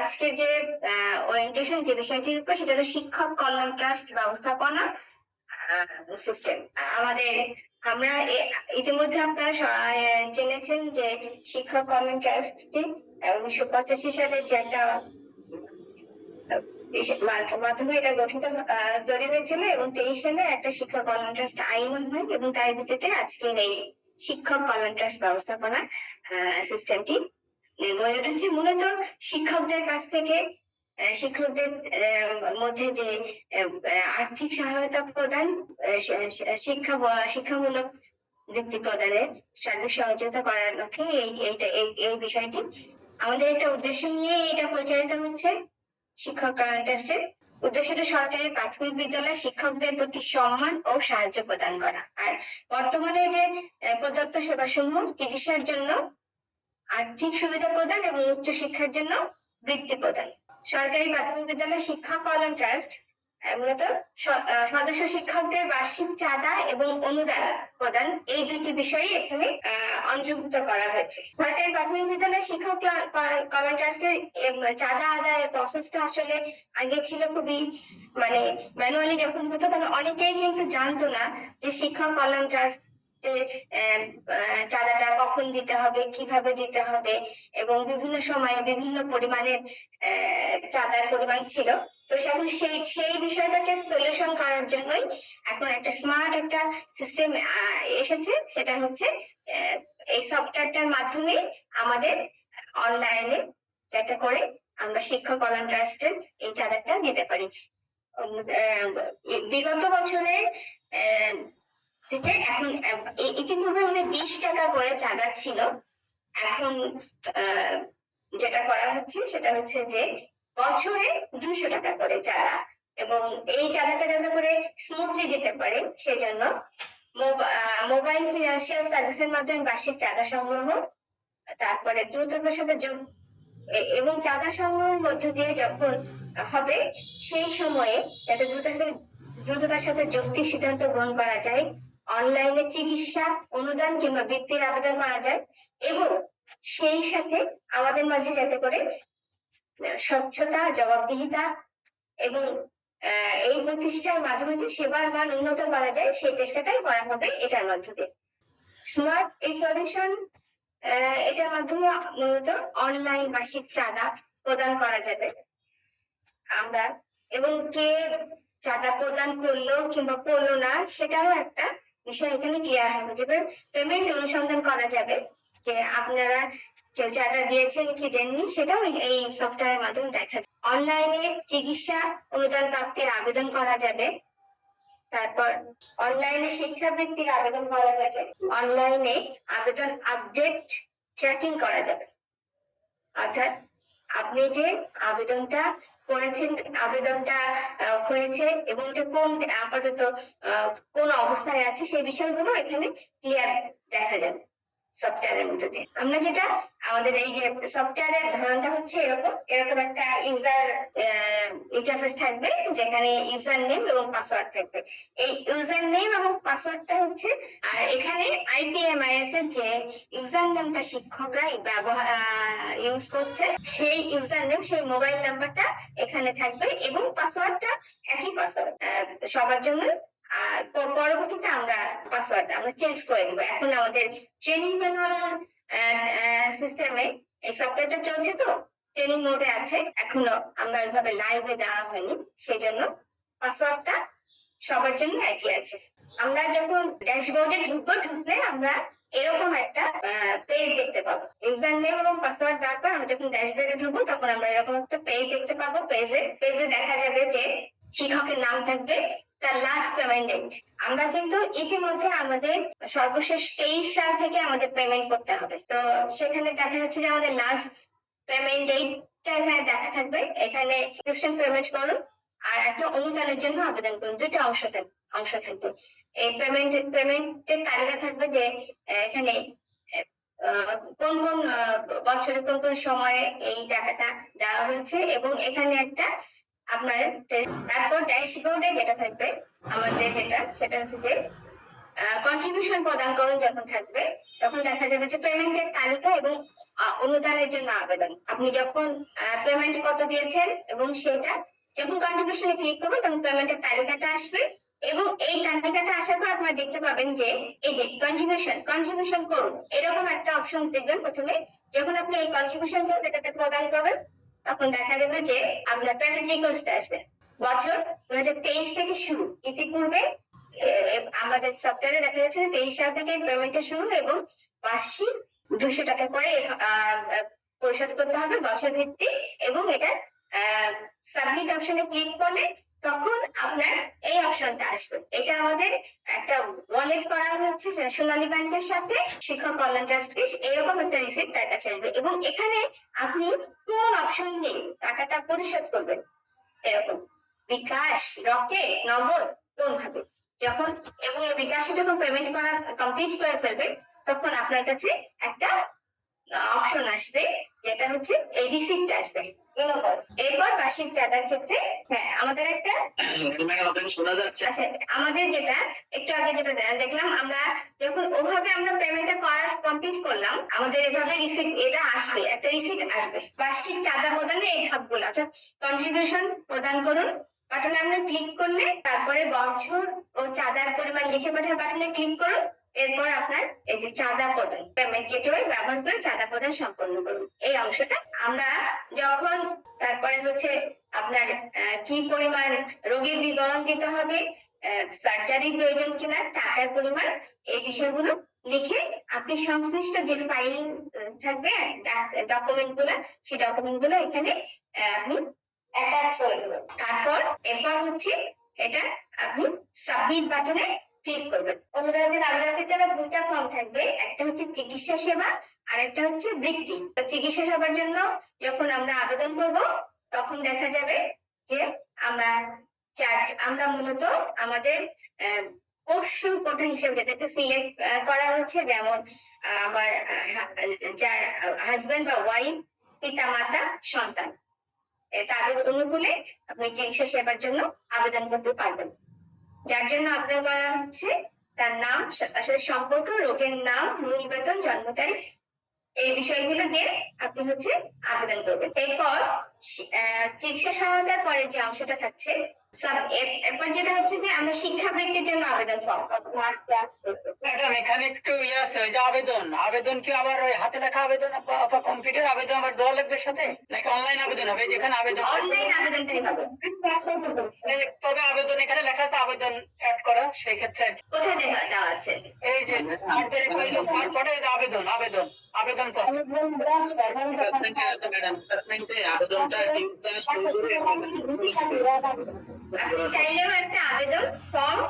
আজকে যে ওরিয়েন্টেশন যে বিষয়টির উপর সেটা হলো শিক্ষক কল্যাণ ট্রাস্ট ব্যবস্থাপনা সিস্টেম আমাদের, আমরা ইতিমধ্যে আপনারা জেনেছেন যে শিক্ষক কল্যাণ ট্রাস্টটি উনিশশো পঁচাশি সালে যে একটা মাধ্যমে এটা গঠিত তৈরি হয়েছিল এবং তেইশ সালে একটা শিক্ষক কল্যাণ ট্রাস্ট আইন হয় এবং তার ভিত্তিতে আজকের এই শিক্ষক কল্যাণ ট্রাস্ট ব্যবস্থাপনা সিস্টেমটি গড়ে মূলত শিক্ষকদের কাছ থেকে শিক্ষকদের মধ্যে যে আর্থিক সহায়তা প্রদান শিক্ষা শিক্ষামূলক বৃত্তি প্রদানের সার্বিক সহযোগিতা করার লক্ষ্যে এই, এইটা, এই বিষয়টি। আমাদের একটা উদ্দেশ্য নিয়ে এটা প্রচারিত হচ্ছে শিক্ষক কল্যাণ ট্রাস্টের উদ্দেশ্যটা সরকারি প্রাথমিক বিদ্যালয় শিক্ষকদের প্রতি সম্মান ও সাহায্য প্রদান করা। আর বর্তমানে যে প্রদত্ত সেবাসমূহ, চিকিৎসার জন্য আর্থিক সুবিধা প্রদান এবং উচ্চ শিক্ষার জন্য বৃত্তি প্রদান। সরকারি প্রাথমিক বিদ্যালয় শিক্ষা কল্যাণ ট্রাস্ট মূলত সদস্য শিক্ষকদের বার্ষিক চাঁদা এবং অনুদান প্রদান, এই দুটি বিষয়ে এখানে অন্তর্ভুক্ত করা হয়েছে। সরকারি প্রাথমিক বিদ্যালয় শিক্ষক কল্যাণ- ট্রাস্টের চাঁদা আদায়ের প্রসেসটা আসলে আগে ছিল খুবই মানে ম্যানুয়ালি যখন হতো, তখন অনেকেই কিন্তু জানতো না যে শিক্ষক কল্যাণ ট্রাস্ট চাঁদাটা কখন দিতে হবে কীভাবে দিতে হবে এবং বিভিন্ন সময়ে বিভিন্ন পরিমাণের চাঁদার পরিমাণ ছিল। তো এখন সেই সেই বিষয়টাকে সলিউশন করার জন্যই এখন একটা স্মার্ট একটা সিস্টেম এসেছে। সেটা হচ্ছে এই সফটওয়্যারটার মাধ্যমে আমাদের অনলাইনে যাতে করে আমরা শিক্ষক কল্যাণ ট্রাস্টের এই চাঁদাটা দিতে পারি। বিগত বছরে আহ, থেকে এখন আহ, ই- ইতিপূর্বে মানে বিশ টাকা করে চাঁদা ছিল। এখন যেটা করা হচ্ছে সেটা হচ্ছে যে বছরে দুইশো টাকা করে চাঁদা এবং এই চাঁদাটা যাতে করে স্মুথলি দিতে পারে সেজন্য মোবাইল ফিনান্সিয়াল সার্ভিসের মাধ্যমে বার্ষিক চাঁদা সংগ্রহ তারপরে দ্রুততার সাথে যোগ এবং চাঁদা সংগ্রহের মধ্য দিয়ে যখন হবে সেই সময়ে যাতে দ্রুততার দ্রুততার সাথে যৌক্তিক সিদ্ধান্ত গ্রহণ করা যায় অনলাইনে চিকিৎসা, অনুদান কিংবা বৃত্তির আবেদন করা যায় এবং সেই সাথে আমাদের মাঝে যাতে করে স্বচ্ছতা, জবাবদিহিতা এবং এই প্রতিষ্ঠার মাঝে মাঝে সেবার মান উন্নত করা যায়, সেই চেষ্টাটাই করা হবে এটার মধ্য দিয়ে স্মার্ট এই সলিউশন এটার মাধ্যমে মূলত অনলাইন মাসিক চাঁদা প্রদান করা যাবে। আমরা এবং কে চাঁদা প্রদান করল কিংবা করল না, সেটারও একটা বিষয় এখানে ক্লিয়ার হবে যাবে পেমেন্ট অনুসন্ধান করা যাবে। যে আপনারা কেউ চাঁদা দিয়েছেন, কি দেননি, সেটাও এই সফটওয়্যারের মাধ্যমে দেখা যায় অনলাইনে চিকিৎসা অনুদান প্রাপ্তির আবেদন করা যাবে। তারপর অনলাইনে শিক্ষাবৃত্তির আবেদন করা যাবে। অনলাইনে আবেদন আপডেট ট্র্যাকিং করা যাবে। অর্থাৎ আপনি যে আবেদনটা করেছেন, আবেদনটা হয়েছে এবং এটা কোন, আপাতত কোন অবস্থায় আছে সেই বিষয়গুলো এখানে ক্লিয়ার দেখা যাবে। সফটওয়্যারের মধ্যে দিয়ে। আমরা যেটা, আমাদের এই যে সফটওয়্যারের ধরনটা হচ্ছে এরকম এরকম একটা ইউজার ইন্টারফেস থাকবে, যেখানে ইউজার নেম এবং পাসওয়ার্ড থাকবে। এই ইউজার নেম এবং পাসওয়ার্ডটা হচ্ছে আর এখানে আইপিএমআইএস এর যে ইউজার নেমটা শিক্ষকরা ব্যবহার ইউজ করছে, সেই ইউজার নেম সেই মোবাইল নাম্বারটা এখানে থাকবে এবং পাসওয়ার্ডটা একই পাসওয়ার্ড সবার জন্য পরবর্তীতে আমরা পাসওয়ার্ড আমরা চেঞ্জ করে দেবো। এখন আমাদের ট্রেনিং ম্যানুয়াল সিস্টেমে এই সফটওয়্যারটা চলছে তো ট্রেনিং মোডে আছে। এখনও আমরা ওইভাবে লাইভে দেওয়া হয়নি সেই জন্য পাসওয়ার্ডটা সবার জন্য একই আছে। আমরা যখন ড্যাশবোর্ডে ঢুকবো, ঢুকলে আমরা এরকম একটা পেজ দেখতে পাবো। ইউজার নেম এবং পাসওয়ার্ড দেওয়ার পর আমরা যখন ড্যাশবোর্ডে ঢুকবো, তখন আমরা এরকম একটা পেজ দেখতে পাবো। পেজে পেজে দেখা যাবে যে শিক্ষকের নাম থাকবে তার লাস্ট পেমেন্ট ডেট আমরা কিন্তু ইতিমধ্যে আমাদের সর্বশেষ তেইশ সাল থেকে আমাদের পেমেন্ট করতে হবে। তো সেখানে দেখা যাচ্ছে যে আমাদের লাস্ট পেমেন্ট ডেটটা এখানে দেখা থাকবে। এখানে টিউশন পেমেন্ট করুন আর একটা অনুদানের জন্য আবেদন করুন দুটো অংশ থাকবে অংশ থাকবে। এই পেমেন্ট পেমেন্টের তালিকা থাকবে যে এখানে কোন কোন বছরে কোন কোন সময়ে এই টাকাটা দেওয়া হয়েছে এবং এখানে একটা আপনার তারপর ড্যাশবোর্ডে যেটা থাকবে, আমাদের যেটা, সেটা হচ্ছে যে কন্ট্রিবিউশন প্রদান করুন যখন থাকবে, তখন দেখা যাবে যে পেমেন্টের তালিকা এবং অনুদানের জন্য আবেদন। আপনি যখন পেমেন্ট কত দিয়েছেন এবং সেটা, যখন কন্ট্রিবিউশনে ক্লিক করবেন, তখন পেমেন্টের তালিকাটা আসবে এবং এই তালিকাটা আসার পর আপনারা দেখতে পাবেন যে, এই যে কন্ট্রিবিউশন কন্ট্রিবিউশন করুন, এরকম একটা অপশন দেখবেন প্রথমে। যখন আপনি এই কন্ট্রিবিউশন এটাতে প্রদান করবেন তখন দেখা যাবে যে আপনার পেমেন্ট রিকোয়েস্ট আসবে। বছর দু হাজার তেইশ থেকে শুরু, ইতিপূর্বে আমাদের সফটওয়্যারে দেখা যাচ্ছে যে তেইশ সাল থেকে পেমেন্টের শুরু এবং বার্ষিক দুশো টাকা করে পরিশোধ করতে হবে বছর ভিত্তিক এবং এটা সাবমিট অপশনে ক্লিক করলে তখন আপনার এই অপশনটা আসবে। এটা আমাদের একটা ওয়ালেট করা হচ্ছে সোনালী ব্যাংকের সাথে শিক্ষক কল্যাণ ট্রাস্টকে এরকম একটা রিসিপ্ট তার কাছে আসবে এবং এখানে আপনি কোন অপশন দিয়ে টাকাটা পরিশোধ করবেন? এরকম বিকাশ, রকেট, নগদ কোন ভাবে যখন এবং এই বিকাশে যখন পেমেন্ট করা কমপ্লিট করে ফেলবে, তখন আপনার কাছে একটা অপশন আসবে যেটা হচ্ছে এই রিসিপ্ট আসবে। এরপর বার্ষিক চাঁদার ক্ষেত্রে হ্যাঁ আমাদের একটা শোনা যাচ্ছে। আচ্ছা আমাদের যেটা একটু আগে যেটা দেখলাম আমরা যখন ওভাবে আমরা পেমেন্টটা করা কমপ্লিট করলাম আমাদের এভাবে রিসিপ্ট এটা আসবে একটা রিসিপ্ট আসবে। বার্ষিক চাঁদা প্রদানের এই ধাপগুলো অর্থাৎ কন্ট্রিবিউশন প্রদান করুন বাটনে আমরা ক্লিক করলে তারপরে বছর ও চাঁদার পরিমাণ লিখে পাঠান বাটনে ক্লিক করুন এরপর আপনার এই যে চাঁদা প্রদান পেমেন্ট গেটওয়ে ব্যবহার করে চাঁদা প্রদান সম্পন্ন করুন। এই অংশটা আমরা যখন তারপরে হচ্ছে আপনার কি পরিমাণ রোগীর বিবরণ দিতে হবে সার্জারি প্রয়োজন কিনা, টাকার পরিমাণ, এই বিষয়গুলো লিখে আপনি সংশ্লিষ্ট যে ফাইল থাকবে ডকুমেন্টগুলো, সেই ডকুমেন্টগুলো এখানে আপনি অ্যাটাচ করে দেবেন। তারপর, এরপর হচ্ছে এটা আপনি সাবমিট বাটনে ক্লিক করবেন অনুদানের আবেদন দিতে আবার দুইটা ফর্ম থাকবে। একটা হচ্ছে চিকিৎসা সেবা, আর একটা হচ্ছে বৃত্তি। তো চিকিৎসা সেবার জন্য যখন আমরা আবেদন করব, তখন দেখা যাবে যে আমরা চার্জ আমরা মূলত আমাদের পশু কোটা হিসেবে যেটাকে সিলেক্ট করা হচ্ছে, যেমন আমার যার হাজবেন্ড বা ওয়াইফ পিতা, মাতা, সন্তান। তাদের অনুকূলে আপনি চিকিৎসা সেবার জন্য আবেদন করতে পারবেন। যার জন্য আবেদন করা হচ্ছে, তার নাম সাথে সম্পর্ক, রোগের নাম, মূল বেতন, জন্ম তারিখ, এই বিষয়গুলো দিয়ে আপনি হচ্ছে আবেদন করবেন। এরপর চিকিৎসা সহায়তার পরে যে অংশটা থাকছে এরপর যেটা হচ্ছে যে আমরা শিক্ষাবৃত্তির জন্য আবেদন ম্যাডাম এখানে একটু ইয়ে আছে ওই যে আবেদন। আবেদন কি আবার ওই হাতে লেখা আবেদন অথবা কম্পিউটার আবেদন আবার দেওয়া লাগবে সাথে? নাকি অনলাইন আবেদন হবে? যেখানে আবেদন অনলাইন আবেদনটাই হবে। তবে আবেদন এখানে লেখা আছে আবেদন অ্যাড করা সেই ক্ষেত্রে কোথায় দেওয়া আছে? এই যে সার্জারি প্রয়োজন তারপরে আবেদন আবেদন আবেদন পত্র। প্লেসমেন্টে একটা আবেদন ফর্ম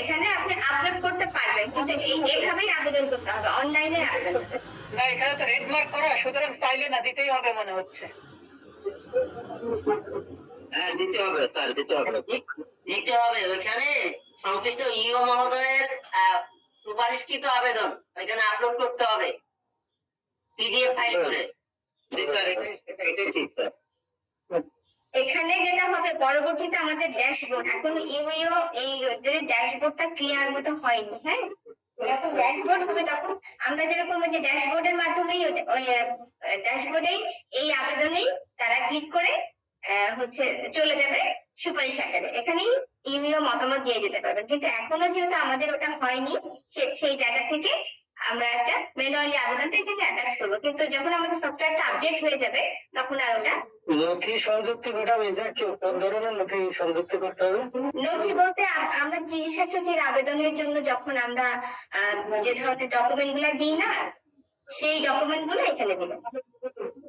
এখানে আপনি আপলোড করতে পারবেন কিন্তু এইভাবেই আবেদন করতে হবে অনলাইনে আবেদন না, এখানে তো রেড মার্ক করা, সুতরাং চাইলে না, দিতেই হবে মনে হচ্ছে। হ্যাঁ সংশ্লিষ্ট ইও মহোদয়ের সুপারিশকৃত আবেদন, ওইখানে আপলোড করতে হবে। পিডিএফ ফাইল করে। এখানে যেটা হবে পরবর্তীতে আমাদের ড্যাশবোর্ড এখন ইউইও এই ড্যাশবোর্ডটা ক্লিয়ার মতো হয়নি হ্যাঁ? যখন ড্যাশবোর্ড হবে তখন আমরা যেরকম যে ড্যাশবোর্ডের মাধ্যমেই ওই- ড্যাশবোর্ডেই এই আবেদনেই তারা ক্লিক করে আহ, হচ্ছে চলে যাবে সুপারিশ আকারে এখানেই ইউইও মতামত দিয়ে যেতে পারবেন। কিন্তু এখনও যেহেতু আমাদের ওটা হয়নি সেই জায়গা থেকে আমরা একটা ম্যানুয়ালি আবেদনটা এখানে অ্যাটাচ করব। কিন্তু যখন আমাদের সফটওয়্যারটা আপডেট হয়ে যাবে তখন আর ওটা নথি সংযুক্তি ম্যাডাম এটা কি কোন ধরনের নথি সংযুক্তি করতে হবে? নথি বলতে আমরা চিকিৎসা ছুটির আবেদনের জন্য যখন আমরা আহ, যে ধরনের ডকুমেন্টগুলা দিই না সেই ডকুমেন্টগুলো এখানে এটা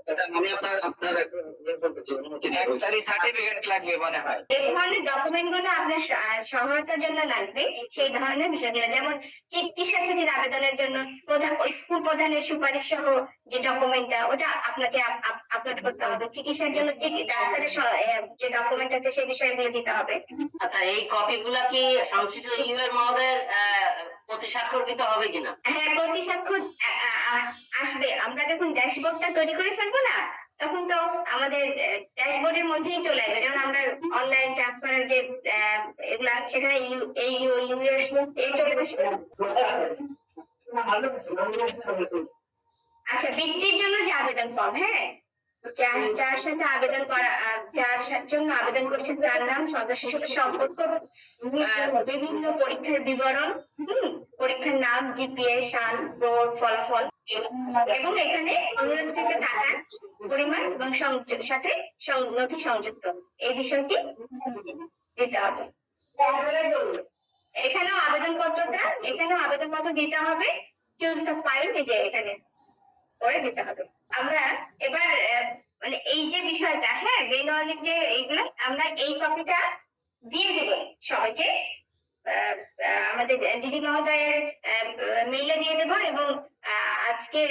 আমি আপনার আপনার ইয়ে করতেছি অনুমতি নিয়ে বলছি। সার্টিফিকেট লাগবে মনে হয়। যে ধরনের ডকুমেন্টগুলো আপনার সহায়তার জন্য লাগবে সেই ধরনের বিষয়গুলো যেমন চিকিৎসা ছুটির আবেদনের জন্য প্রধান স্কুল প্রধানের সুপারিশ সহ যে ডকুমেন্টটা ওটা আপনাকে আপলোড করতে হবে। চিকিৎসার জন্য চিকি- ডাক্তারের যে ডকুমেন্ট আছে সেই বিষয়গুলো দিতে হবে। আচ্ছা এই কপিগুলা কি সংশ্লিষ্ট মহোদয়ের প্রতি স্বাক্ষরকৃত হবে কিনা? হ্যাঁ প্রতি স্বাক্ষর আসবে। আমরা যখন ড্যাশবোর্ডটা তৈরি করে ফেলব না তখন তো আমাদের ড্যাশবোর্ডের মধ্যেই চলে আসবে। যেমন আমরা অনলাইন ট্রান্সফারের যে আহ, এগুলা সেখানে ইউ এই ইউ ইউ এর এ চলে আসবে। আচ্ছা বৃত্তির জন্য যে আবেদন ফর্ম হ্যাঁ? যার সাথে আবেদন করা যার জন্য আবেদন করেছেন তার নাম সদস্যের সাথে সম্পর্ক বিভিন্ন পরীক্ষার বিবরণ পরীক্ষার নাম, জিপিএ, সাল, বোর্ড, ফলাফল এবং এখানে অনুরোধকৃত টাকার পরিমাণ এবং সাথে নথি সংযুক্ত। এই বিষয়টি দিতে হবে। এখানেও আবেদনপত্রটা, এখানেও আবেদনপত্র দিতে হবে। চুজ দ্য ফাইল যে এখানে করে দিতে হবে। আমরা এবার মানে এই যে বিষয়টা হ্যাঁ বেনওয়ালির যে এইগুলো, আমরা এই কপিটা দিয়ে দেব সবাইকে। আমাদের দিদি মহোদয়ের মেইলে দিয়ে দেব এবং আজকে